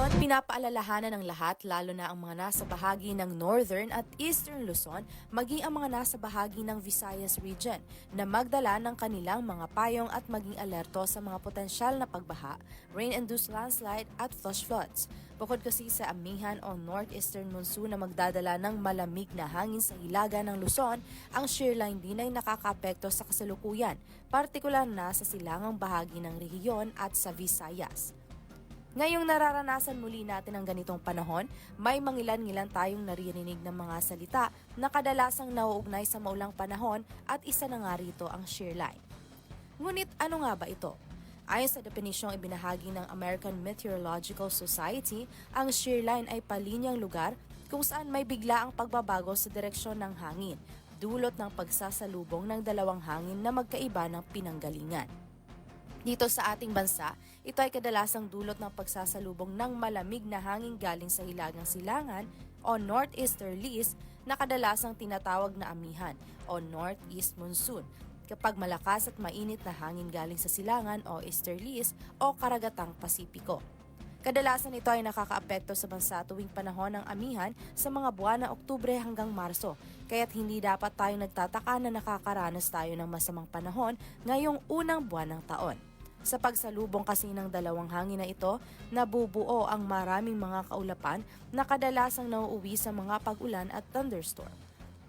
Luzon, pinapaalalahanan ng lahat lalo na ang mga nasa bahagi ng Northern at Eastern Luzon maging ang mga nasa bahagi ng Visayas region na magdala ng kanilang mga payong at maging alerto sa mga potensyal na pagbaha, rain-induced landslide at flash floods. Bukod kasi sa amihan o northeastern monsoon na magdadala ng malamig na hangin sa hilaga ng Luzon, ang shear line din ay nakakaapekto sa kasalukuyan, partikular na sa silangang bahagi ng rehiyon at sa Visayas. Ngayong nararanasan muli natin ang ganitong panahon, may mangilan-ngilan tayong naririnig ng mga salita na kadalasang nauugnay sa maulang panahon at isa na nga rito ang shear line. Ngunit ano nga ba ito? Ayon sa definisyong ibinahagi ng American Meteorological Society, ang shear line ay palinyang lugar kung saan may bigla ang pagbabago sa direksyon ng hangin, dulot ng pagsasalubong ng dalawang hangin na magkaiba ng pinanggalingan. Dito sa ating bansa, ito ay kadalasang dulot ng pagsasalubong ng malamig na hangin galing sa hilagang silangan o northeasterlies na kadalasang tinatawag na amihan o northeast monsoon kapag malakas at mainit na hangin galing sa silangan o easterlies o karagatang Pasipiko. Kadalasan ito ay nakakaapekto sa bansa tuwing panahon ng amihan sa mga buwan na Oktubre hanggang Marso, kaya't hindi dapat tayong nagtataka na nakakaranas tayo ng masamang panahon ngayong unang buwan ng taon. Sa pagsalubong kasi ng dalawang hangin na ito, nabubuo ang maraming mga kaulapan na kadalasang nauuwi sa mga pag-ulan at thunderstorm.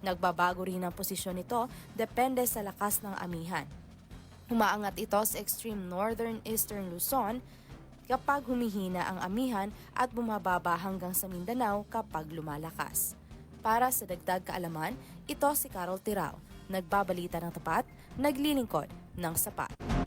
Nagbabago rin ang posisyon nito depende sa lakas ng amihan. Umaangat ito sa extreme northern eastern Luzon kapag humihina ang amihan at bumababa hanggang sa Mindanao kapag lumalakas. Para sa dagdag kaalaman, ito si Carol Tirao, nagbabalita ng tapat, naglilingkod ng sapat.